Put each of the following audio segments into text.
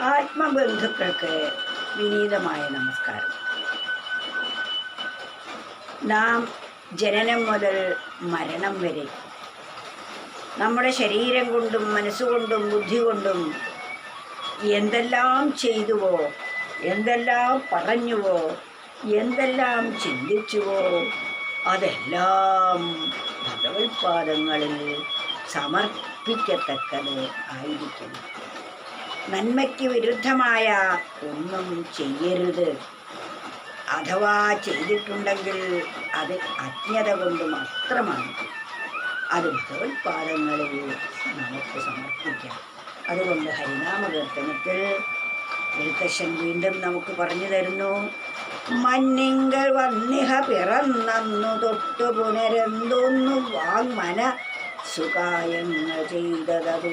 ആത്മബന്ധുക്കൾക്ക് വിനീതമായ നമസ്കാരം. നാം ജനനം മുതൽ മരണം വരെ നമ്മുടെ ശരീരം കൊണ്ടും മനസ്സുകൊണ്ടും ബുദ്ധി കൊണ്ടും എന്തെല്ലാം ചെയ്തുവോ എന്തെല്ലാം പറഞ്ഞുവോ എന്തെല്ലാം ചിന്തിച്ചുവോ അതെല്ലാം ഭഗവത്പാദങ്ങളിൽ സമർപ്പിക്കത്തക്കത് ആയിരിക്കണം. നന്മയ്ക്ക് വിരുദ്ധമായ ഒന്നും ചെയ്യരുത്. അഥവാ ചെയ്തിട്ടുണ്ടെങ്കിൽ അത് അജ്ഞത കൊണ്ട് മാത്രമാണ്. അത് ഭഗവത്പാദങ്ങളിൽ നമുക്ക് സമർപ്പിക്കാം. അതുകൊണ്ട് ഹരിനാമകീർത്തനത്തിൽ എഴുത്തശ്ശൻ വീണ്ടും നമുക്ക് പറഞ്ഞു തരുന്നു. മഞ്ഞിങ്കൾ വന്നിഹ പിറന്നു തൊട്ടു പുനരെന്തോന്നു വാങ്മന സുഖായങ്ങൾ ചെയ്തതു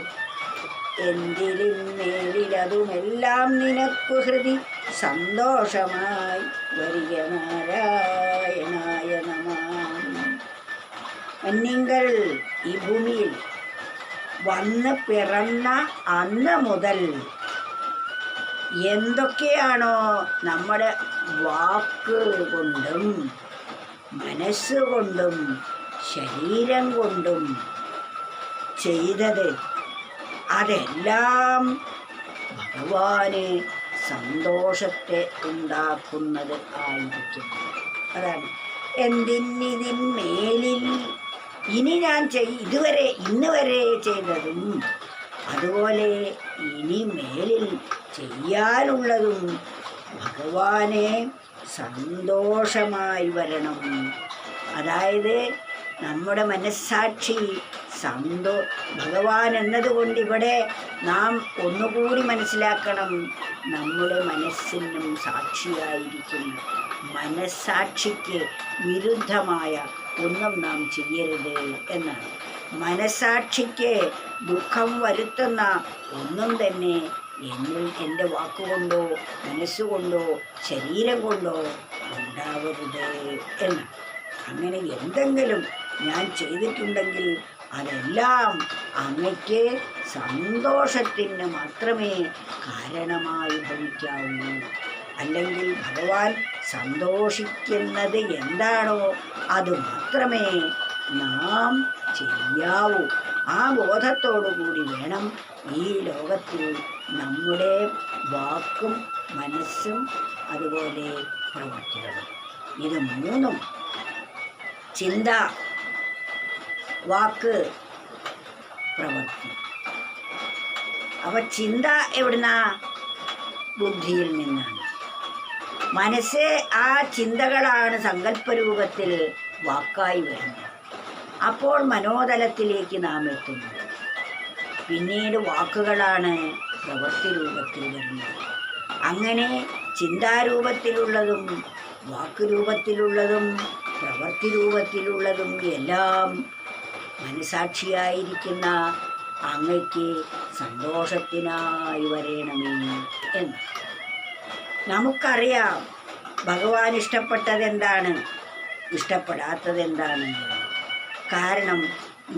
എന്തിലും മേലിലതുമെല്ലാം നിനക്കു ഹൃതി സന്തോഷമായി വരിക നാരായണായ നമാം ഈ ഭൂമിയിൽ വന്ന് പിറന്ന അന്ന് മുതൽ എന്തൊക്കെയാണോ നമ്മുടെ വാക്ക് കൊണ്ടും മനസ്സുകൊണ്ടും ശരീരം കൊണ്ടും ചെയ്തത് അതെല്ലാം ഭഗവാന് സന്തോഷത്തെ ഉണ്ടാക്കുന്നത് ആയിരിക്കും. അതാണ്. എന്തിനിതിന്മേലിൽ ഇനി ഞാൻ ചെയ് ഇതുവരെ ഇന്ന് വരെ ചെയ്തതും അതുപോലെ ഇനി മേലിൽ ചെയ്യാനുള്ളതും ഭഗവാനെ സന്തോഷമായി വരണം. അതായത് നമ്മുടെ മനസ്സാക്ഷി സന്തോ ഭഗവാൻ എന്നതുകൊണ്ട് ഇവിടെ നാം ഒന്നുകൂടി മനസ്സിലാക്കണം. നമ്മുടെ മനസ്സിനും സാക്ഷിയായിരിക്കുന്നു മനസ്സാക്ഷിക്ക് വിരുദ്ധമായ ഒന്നും നാം ചെയ്യരുത് എന്നാണ്. മനസ്സാക്ഷിക്ക് ദുഃഖം വരുത്തുന്ന ഒന്നും തന്നെ എന്നിൽ എന്റെ വാക്കുകൊണ്ടോ മനസ്സുകൊണ്ടോ ശരീരം കൊണ്ടോ ഉണ്ടാവരുത് എന്ന് അങ്ങനെ എന്തെങ്കിലും ഞാൻ ചെയ്തിട്ടുണ്ടെങ്കിൽ അതെല്ലാം അങ്ങയ്ക്ക് സന്തോഷത്തിന് മാത്രമേ കാരണമായി ഭവിക്കാവൂ. അല്ലെങ്കിൽ ഭഗവാൻ സന്തോഷിക്കുന്നത് എന്താണോ അത് മാത്രമേ നാം ചെയ്യാവൂ. ആ ബോധത്തോടുകൂടി വേണം ഈ ലോകത്തിൽ നമ്മുടെ വാക്കും മനസ്സും അതുപോലെ പ്രവർത്തിക്കണം. ഇത് മൂന്നും ചിന്ത വാക്ക് പ്രവൃത്തി അവ ചിന്ത എവിടുന്നാ? ബുദ്ധിയിൽ നിന്നാണ്. മനസ്സ് ആ ചിന്തകളാണ് സങ്കല്പരൂപത്തിൽ വാക്കായി വരുന്നത്. അപ്പോൾ മനോതലത്തിലേക്ക് നാം എത്തുന്നു. പിന്നീട് വാക്കുകളാണ് പ്രവൃത്തി രൂപത്തിൽ വരുന്നത്. അങ്ങനെ ചിന്താരൂപത്തിലുള്ളതും വാക്കുരൂപത്തിലുള്ളതും പ്രവൃത്തി രൂപത്തിലുള്ളതും എല്ലാം മനസാക്ഷിയായിരിക്കുന്ന അങ്ങയ്ക്ക് സന്തോഷത്തിനായി വരേണമേ എന്ന്. നമുക്കറിയാം ഭഗവാൻ ഇഷ്ടപ്പെട്ടത് എന്താണ് ഇഷ്ടപ്പെടാത്തത് എന്താണ് കാരണം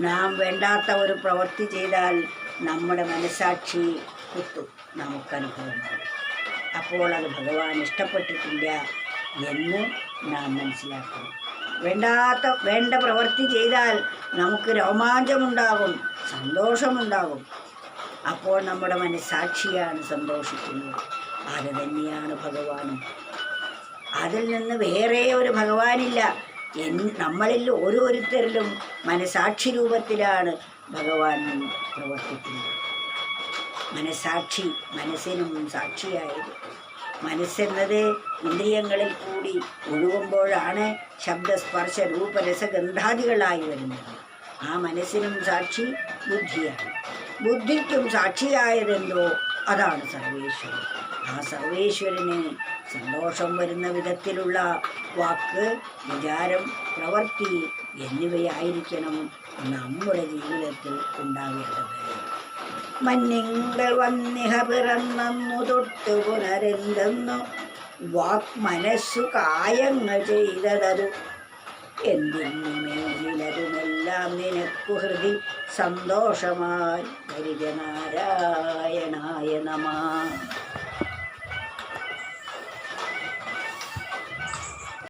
നാം വേണ്ടാത്ത ഒരു പ്രവൃത്തി ചെയ്താൽ നമ്മുടെ മനസാക്ഷി കുത്തും നമുക്കനുഭവം അപ്പോൾ അത് ഭഗവാൻ ഇഷ്ടപ്പെട്ടിട്ടില്ല എന്ന് നാം മനസ്സിലാക്കണം. വേണ്ടാത്ത വേണ്ട പ്രവൃത്തി ചെയ്താൽ നമുക്ക് രോമാഞ്ചമുണ്ടാകും സന്തോഷമുണ്ടാകും. അപ്പോൾ നമ്മുടെ മനസ്സാക്ഷിയാണ് സന്തോഷിക്കുന്നത്. അത് തന്നെയാണ് ഭഗവാനും. അതിൽ നിന്ന് വേറെ ഒരു ഭഗവാനില്ല. എൻ നമ്മളിൽ ഓരോരുത്തരിലും മനസാക്ഷി രൂപത്തിലാണ് ഭഗവാൻ പ്രവർത്തിക്കുന്നത്. മനസാക്ഷി മനസ്സിനും സാക്ഷിയായത് മനസ്സെന്നത് ഇന്ദ്രിയങ്ങളിൽ കൂടി ഒഴുകുമ്പോഴാണ് ശബ്ദസ്പർശ രൂപരസഗന്ധാദികളായി വരുന്നത്. ആ മനസ്സിനും സാക്ഷി ബുദ്ധിയാണ്. ബുദ്ധിക്കും സാക്ഷിയായതെന്തോ അതാണ് സർവേശ്വരൻ. ആ സർവേശ്വരന് സന്തോഷം വരുന്ന വിധത്തിലുള്ള വാക്ക് വിചാരം പ്രവൃത്തി എന്നിവയായിരിക്കണം നമ്മുടെ ജീവിതത്തിൽ ഉണ്ടാകേണ്ടത്. മഞ്ഞിങ്കൾ വന്നിഹ പിറന്നു തൊട്ടു പുനരെന്തെന്നു വാക് മനസ്സു കായങ്ങൾ ചെയ്തതതു എന്തിനു മേലിലതുമെല്ലാം എല്ലാം നിനക്കു ഹൃദി സന്തോഷമായി. ഹരിജനാരായണായ നമ.